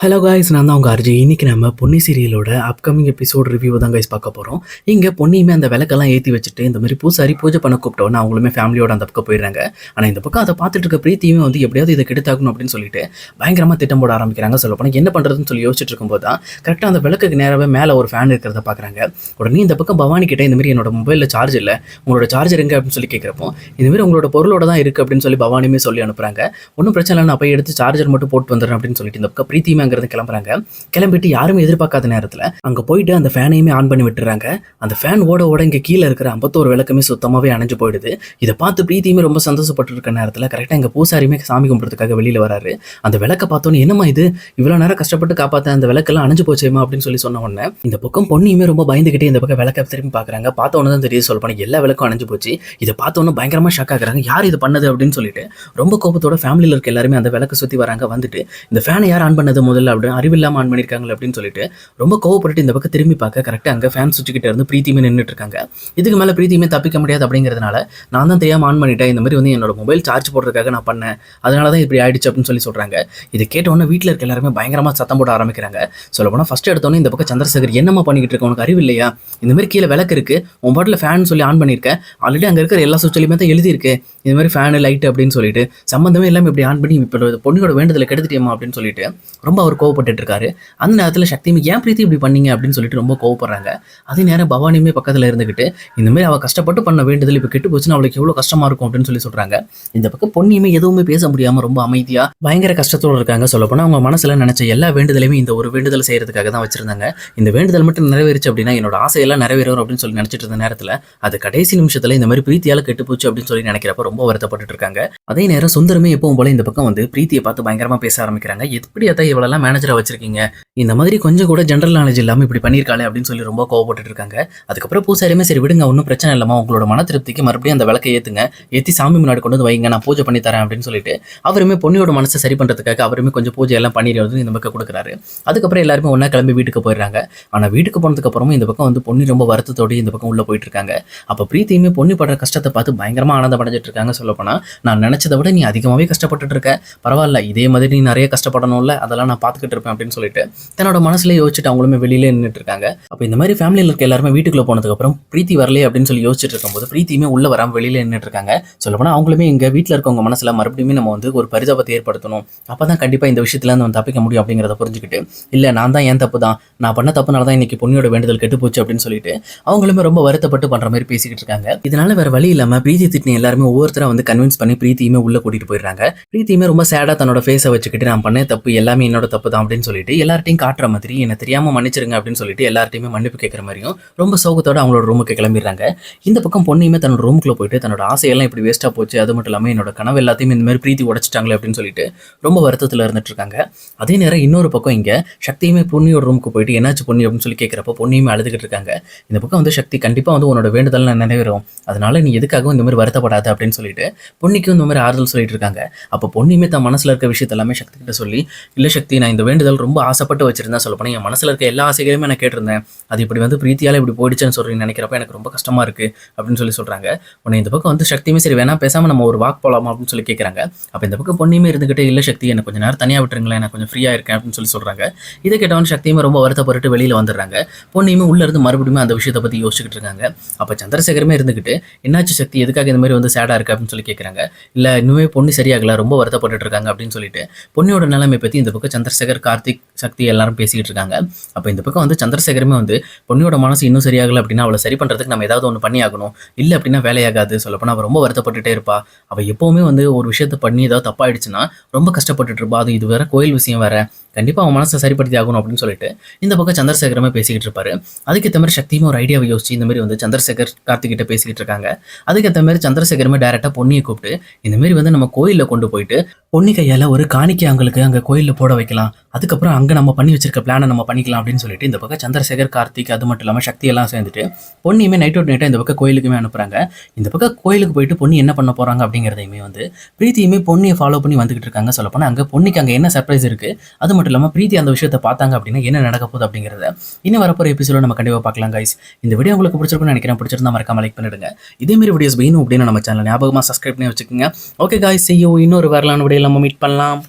Hello guys நான் தான் உங்கள் அர்ஜி இன்றைக்கி நம்ம பொன்னி சீரியலோட அப்கமிங் எபிசோட் ரிவ்யூ தான் கைஸ் பார்க்க போகிறோம் இங்கே பொன்னியுமே அந்த விளக்கெல்லாம் ஏற்றி வச்சுட்டு இந்த மாதிரி பூசாரி பூஜை பண்ண கூப்பிட்டோன்னு அவங்களுமே ஃபேமிலியோட அந்த பக்கம் போயிடுறாங்க. ஆனால் இந்த பக்கம் அதை பார்த்துட்டு இருக்க பிரீத்தியுமே வந்து எப்படியாவது இதை கெடுத்தாக்கணும் அப்படின்னு சொல்லிட்டு பயங்கரமாக திட்டம் போட ஆரம்பிக்கிறாங்க. சொல்ல போனால் என்ன பண்ணுறதுன்னு சொல்லி யோசிச்சுட்டு இருக்கும்போது தான் கரெக்டாக அந்த விளக்குக்கு நேராகவே மேலே ஒரு ஃபேன் இருக்கிறத பார்க்குறாங்க. உடனே இந்த பக்கம் பவானி கிட்டே இந்த மாதிரி என்னோட மொபைலில் சார்ஜ் இல்லை உங்களோட சார்ஜர் எங்க அப்படின்னு சொல்லி கேட்குறப்போ இந்தமாதிரி உங்களோட பொருளோட தான் இருக்குது அப்படின்னு சொல்லி பவானியுமே சொல்லி அனுப்புறாங்க. ஒன்றும் பிரச்சனை இல்லை நான் போய் எடுத்து சார்ஜர் மட்டும் போட்டு வந்துடுறேன் அப்படின்னு சொல்லிட்டு இந்த பக்கம் பிரீத்தியுமே அங்கேருந்து கிளம்புறாங்க. கிளம்பிட்டு யாருமே எதிர்பார்க்காத நேரத்தில் அங்கே போயிட்டு அந்த ஃபேனையுமே ஆன் பண்ணி விட்டுறாங்க. அந்த ஃபேன் ஓட ஓட இங்கே கீழே இருக்கிற ஐம்பத்தோரு விளக்கமே சுத்தமாகவே அணைஞ்சு போயிடுது. இதை பார்த்து பிரீத்தியுமே ரொம்ப சந்தோஷப்பட்டு இருக்க நேரத்தில் கரெக்டாக எங்கள் பூசாரியுமே சாமி கும்பிட்றதுக்காக வெளியில் வராரு. அந்த விளக்க பார்த்தோன்னே என்னம்மா இது? இவ்வளோ நேரம் கஷ்டப்பட்டு காப்பாற்ற அந்த விளக்கெல்லாம் அணைஞ்சு போச்சேமா அப்படின்னு சொல்லி சொன்ன உடனே இந்த பக்கம் பொண்ணியுமே ரொம்ப பயந்துகிட்டே இந்த பக்கம் விளக்க திரும்பி பார்க்குறாங்க. பார்த்த உடனே தான் தெரியுது சொல்ல எல்லா விளக்கும் அணைஞ்சு போச்சு. இதை பார்த்த உடனே பயங்கரமாக ஷாக் ஆகுறாங்க. யார் இது பண்ணது அப்படின்னு சொல்லிட்டு ரொம்ப கோபத்தோட ஃபேமிலியில் இருக்க எல்லாருமே அந்த விளக்கு சுற்றி வராங்க. வந்துட்டு இந்த ஃபேனை யார் ஆன் பண்ணது முதல்ல? அப்படின்னு அறிவில்லாமல் ஆன் பண்ணியிருக்காங்களே அப்படின்னு சொல்லிட்டு ரொம்ப கோவப்பட்டு இந்த பக்கம் திரும்பி பார்க்க கரெக்டாக அங்கே ஃபேன் சுவிட்சுக்கிட்ட இருந்து பிரீத்தியுமே நின்றுட்டு இருக்காங்க இதுக்கு மேலே பிரீத்தியுமே தப்பிக்க முடியாது அப்படிங்கிறதுனால நான் தான் தெரியாமல் ஆன் பண்ணிட்டேன். இந்த மாதிரி வந்து என்னோட மொபைல் சார்ஜ் போடுறதுக்காக நான் பண்ணேன். அதனால தான் இப்படி ஆயிடுச்சு அப்படின்னு சொல்லி சொல்கிறாங்க இது கேட்ட உடனே வீட்டில் இருக்க எல்லாருமே பயங்கரமாக சத்தம் போட ஆரம்பிக்கிறாங்க. சொல்ல போனால் ஃபஸ்ட் எடுத்தோன்னே இந்த பக்கம் சந்திரசேகர் என்னம்மா பண்ணிக்கிட்டு இருக்க? உனக்கு அறிவு இல்லையா? இந்த மாதிரி கீழே விளக்கு இருக்கு. உன் பாட்டில் ஃபேன் சொல்லி ஆன் பண்ணியிருக்கேன் ஆல்ரெடி அங்கே இருக்கிற எல்லா சுவிட்சிலையுமே தான் எழுதியிருக்கு. இந்த மாதிரி ஃபேனு லைட் அப்படின்னு சொல்லிட்டு சம்மந்தமே எல்லாமே இப்படி ஆன் பண்ணி இப்போ பொண்ணோட வேண்டுதலை கெடுத்துட்டேமா அப்படின்னு சொல்லிட்டு ரொம்ப அவர் கோவப்பட்டுட்டு இருக்காரு அந்த நேரத்தில் சக்தி ஏன் பிரீத்தி இப்படி பண்ணீங்க? அப்படின்னு சொல்லிட்டு ரொம்ப கோவப்படுறாங்க. அதே நேரம் பவானியுமே பக்கத்தில் இருந்துக்கிட்டு இந்த மாதிரி அவள் கஷ்டப்பட்டு பண்ண வேண்டுதல் இப்போ கெட்டு போச்சுன்னா அவளுக்கு எவ்வளோ கஷ்டமாக இருக்கும்? அப்படின்னு சொல்லி சொல்கிறாங்க இந்த பக்கம் பொண்ணியுமே எதுவுமே பேச முடியாமல் ரொம்ப அமைதியாக பயங்கர கஷ்டத்தோடு இருக்காங்க சொல்லப்போனால் அவங்க மனசில் நினச்ச எல்லா வேண்டுதலையுமே இந்த ஒரு வேண்டுதல் செய்கிறதுக்காக தான் வச்சிருந்தாங்க. இந்த வேண்டுதல் மட்டும் நிறைவேறுச்சு அப்படின்னா என்னோட ஆசையெல்லாம் நிறைவேறும் அப்படின்னு சொல்லி நினச்சிட்டு இருந்த நேரத்தில் அது கடைசி நிமிஷத்தில் இந்த மாதிரி பிரீத்தியால் கெட்டு போச்சு அப்படின்னு சொல்லி நினைக்கிறப்ப ரொம்ப வருத்தப்பட்டு இருக்காங்க அதே நேரம் சுந்தரமே எப்பவும் போல இந்த பக்கம் வந்து பிரீத்தியை பார்த்து பயங்கரமாக பேச ஆரம்பிக்கிறாங்க. எப்படி அதான் தான் மேனேஜரை வச்சிருக்கீங்க? இந்த மாதிரி கொஞ்சம் கூட ஜென்ரல் நாலேஜ் இல்லாமல் இப்படி பண்ணியிருக்காளே அப்படின்னு சொல்லி ரொம்ப கோவப்பட்டு இருக்காங்க அதுக்கப்புறம் பூசாரியுமே சரி விடுங்க ஒன்றும் பிரச்சனை இல்லாமல் உங்களோட மன திருப்திக்கு மறுபடியும் அந்த விளக்கை ஏற்றுங்க ஏற்றி சாமி முன்னாடி கொண்டு வந்து வைங்க. நான் பூஜை பண்ணி தரேன் அப்படின்னு சொல்லிட்டு அவருமே பொண்ணியோட மனசை சரி பண்ணுறதுக்காக அவருமே கொஞ்சம் பூஜை எல்லாம் பண்ணிடுறது இந்த பக்கம் கொடுக்குறாரு. அதுக்கப்புறம் எல்லாருமே ஒன்றா கிளம்பி வீட்டுக்கு போயிடுறாங்க. ஆனால் வீட்டுக்கு போனதுக்கு அப்புறமும் இந்த பக்கம் வந்து பொண்ணு ரொம்ப வருத்தத்தோடு இந்த பக்கம் உள்ளே போயிட்டு இருக்காங்க அப்போ பிரீத்தியுமே பொண்ணு படுற கஷ்டத்தை பார்த்து பயங்கரமாக ஆனந்தம் அடைஞ்சிட்டு இருக்காங்க சொல்லப்போனால் நான் நினச்சதை விட நீ அதிகமாகவே கஷ்டப்பட்டுட்டு இருக்க பரவாயில்ல இதே மாதிரி நீ நிறைய கஷ்டப்படணும்ல. அதெல்லாம் நான் பார்த்துக்கிட்டு இருப்பேன் அப்படின்னு சொல்லிட்டு தன்னோட மனசுல யோசிச்சுட்டு அவங்களுமே வெளியில நின்றுட்டு இருக்காங்க அப்போ இந்த மாதிரி ஃபேமிலியில் இருக்க எல்லாருமே வீட்டுக்குள்ள போனதுக்கு அப்புறம் பிரீத்தி வரலையே அப்படின்னு சொல்லி யோசிச்சுட்டு இருக்கும்போது பிரீத்தியுமே உள்ள வராம வெளியில நின்றுட்டு இருக்காங்க சொல்லப்போனால் அவங்களுமே எங்க வீட்டில் இருக்கவங்க மனசுல மறுபடியும் நம்ம வந்து ஒரு பரிதாபத்தை ஏற்படுத்தணும். அப்பதான் கண்டிப்பா இந்த விஷயத்துல இருந்து நம்ம தப்பிக்க முடியும் அப்படிங்கிறத புரிஞ்சுக்கிட்டு இல்ல நான் தான் ஏன் தப்பு தான். நான் பண்ண தப்புனால தான் இன்னைக்கு பொண்ணியோட வேண்டுதல் கெட்டு போச்சு அப்படின்னு சொல்லிட்டு அவங்களுமே ரொம்ப வருத்தப்பட்டு பண்ற மாதிரி பேசிக்கிட்டு இருக்காங்க. இதனால வேற வழி இல்லாம பிரீத்தி திட்டின எல்லாருமே ஒவ்வொருத்தரா வந்து கன்வின்ஸ் பண்ணி பிரீத்தியுமே உள்ள கூட்டிட்டு போயிடுறாங்க. பிரீத்தியுமே ரொம்ப சேடா தன்னோட ஃபேஸை வச்சுக்கிட்டு நான் பண்ண தப்பு எல்லாமே என்னோட தப்பு தான் அப்படின்னு சொல்லிட்டு எல்லார்ட்டையும் காட்டுற மாதிரி என்ன தெரியாமல் மன்னிச்சிருங்க அப்படின்னு சொல்லிட்டு எல்லார்ட்டையுமே மன்னிப்பு கேட்குற மாதிரியும் ரொம்ப சோகத்தோட அவங்களோட ரூமுக்கு கிளம்பிடுறாங்க. இந்த பக்கம் பொண்ணையுமே தன்னோட ரூமுக்குள்ள போயிட்டு தன்னோட ஆசையெல்லாம் இப்படி வேஸ்ட்டாக போச்சு அது மட்டும் இல்லாமல் என்னோட கனவு எல்லாத்தையும் இந்த மாதிரி பிரீத்தி உடைச்சிட்டாங்களே அப்படின்னு சொல்லிட்டு ரொம்ப வருத்தத்தில் இருந்துட்டு இருக்காங்க. அதே நேரம் இன்னொரு பக்கம் இங்கே சக்தியுமே பொன்னியோட ரூமுக்கு போயிட்டு என்னாச்சு பொண்ணு அப்படின்னு சொல்லி கேட்குறப்ப பொண்ணையுமே அழுதுகிட்டு இருக்காங்க. இந்த பக்கம் வந்து சக்தி கண்டிப்பாக வந்து உன்னோட வேண்டுதல் நிறைவேறும். அதனால நீ எதுக்காகவும் இந்த மாதிரி வருத்தப்படாத அப்படின்னு சொல்லிட்டு பொன்னிக்கும் இந்த மாதிரி ஆறுதல் சொல்லிட்டு இருக்காங்க. அப்போ பொண்ணியுமே தன் மனசில் இருக்க விஷயத்த எல்லாமே சக்தி கிட்ட சொல்லி இல்லை சக்தி நான் இந்த வேண்டுதல் ரொம்ப ஆசைப்பட்டு வச்சிருந்தேன் சொல்ல போனால் என் மனசில் இருக்க எல்லா ஆசைகளையுமே நான் கேட்டிருந்தேன். அது இப்படி வந்து பிரீத்தியால் இப்படி போயிடுச்சுன்னு சொல்லி நினைக்கிறப்ப எனக்கு ரொம்ப கஷ்டமா இருக்கு அப்படின்னு சொல்லி சொல்றாங்க. உன்னை இந்த பக்கம் வந்து சக்தியுமே சரி வேணா பேசாம நம்ம ஒரு வாக் போலாமா அப்படின்னு சொல்லி கேட்குறாங்க அப்போ இந்த பக்கம் பொண்ணுமே இருந்துகிட்டே இல்லை சக்தி எனக்கு கொஞ்சம் நேரம் தனியாக விட்டுருங்களேன் நான் கொஞ்சம் ஃப்ரீயாக இருக்கேன் அப்படின்னு சொல்லி சொல்றாங்க. இதை கேட்டவன் சக்தியுமே ரொம்ப வருத்தப்பட்டு வெளியில வந்துடுறாங்க. பொண்ணையுமே உள்ள இருந்து மறுபடியும் அந்த விஷயத்தை பத்தி யோசிச்சுட்டு இருக்காங்க. அப்போ சந்திரசேகரமே இருந்துகிட்டு என்னாச்சு சக்தி எதுக்காக இந்த மாதிரி வந்து சேடா இருக்குது அப்படின்னு சொல்லி கேட்குறாங்க இல்லை இன்னுமே பொண்ணு சரியாகல ரொம்ப வருத்தப்பட்டு இருக்காங்க அப்படின்னு சொல்லிட்டு பொண்ணியோட நிலைமை பற்றி இந்த பக்கம் சந்திரசேகர் கார்த்திக் சக்தி எல்லாரும் பேசிக்கிட்டு இருக்காங்க. அப்போ இந்த பக்கம் வந்து சந்திரசேகருமே வந்து பொண்ணியோட மனசு இன்னும் சரியாகலை அப்படின்னா அவளை சரி பண்ணுறதுக்கு நம்ம ஏதாவது ஒன்று பண்ணி ஆகணும் இல்லை அப்படின்னா வேலையாகாது. சொல்லப்போனால் அவள் ரொம்ப வருத்தப்பட்டுட்டே இருப்பா. அவள் எப்போவுமே வந்து ஒரு விஷயத்த பண்ணி ஏதாவது தப்பாயிடுச்சுன்னா ரொம்ப கஷ்டப்பட்டுட்டு இருப்பா. அது இது வேற கோயில் விஷயம் வேற. கண்டிப்பாக அவன் மனசை சரிப்படுத்தி ஆகணும் அப்படின்னு சொல்லிட்டு இந்த பக்கம் சந்திரசேகரமே பேசிக்கிட்டு இருப்பாரு. அதுக்கேற்ற மாதிரி சக்தியும் ஒரு ஐடியாவை யோசிச்சு இந்த மாதிரி வந்து சந்திரசேகர் கார்த்திகிட்ட பேசிக்கிட்டு இருக்காங்க. அதுக்கேற்ற மாதிரி சந்திரசேகரமே டேரெக்டாக பொன்னியை கூப்பிட்டு இந்த மாதிரி வந்து நம்ம கோயிலில் கொண்டு போயிட்டு பொன்னி கையால் ஒரு காணிக்கை அவங்களுக்கு அங்கே கோயிலில் போட வைக்கலாம். அதுக்கப்புறம் அங்கே நம்ம பண்ணி வச்சிருக்க பிளானை நம்ம பண்ணிக்கலாம் அப்படின்னு சொல்லிட்டு இந்த பக்கம் சந்திரசேகர் கார்த்திக் அது மட்டும் இல்லாமல் சக்தியெல்லாம் சேர்ந்துட்டு பொன்னியுமே நைட் அவுட் நைட்டாக இந்த பக்கம் கோயிலுக்குமே அனுப்புகிறாங்க இந்த பக்கம் கோயிலுக்கு போயிட்டு பொன்னி என்ன பண்ண போகிறாங்க அப்படிங்கிறதையுமே வந்து பிரீத்தியுமே பொன்னியை ஃபாலோ பண்ணி வந்துகிட்டு இருக்காங்க. சொல்லப்போனால் அங்கே பொன்னிக்கு அங்கே என்ன சர்ப்ரைஸ் இருக்குது அது மட்டும் இல்லாமல் பிரீத்தி அந்த விஷயத்தை பார்த்தாங்க அப்படின்னா என்ன நடக்க போகுது அப்படிங்கிறத இன்னும் வரப்போகிற எபிசோட நம்ம கண்டிப்பாக பார்க்கலாம் கைஸ் இந்த வீடியோ உங்களுக்கு பிடிச்சிருக்குன்னு நினைக்கிறேன். பிடிச்சிருந்தா மறக்காம லைக் பண்ணிடுங்க. இதே மாதிரி வீடியோஸ் வேணும் அப்படின்னு நம்ம சேனல் ஞாபகமாக சப்ஸ்கிரைப் பண்ணி வச்சுக்கோங்க. ஓகே காய்ஸ் செய்யும் இன்னொரு வரலான வீடியோ நம்ம மீட் பண்ணலாம்.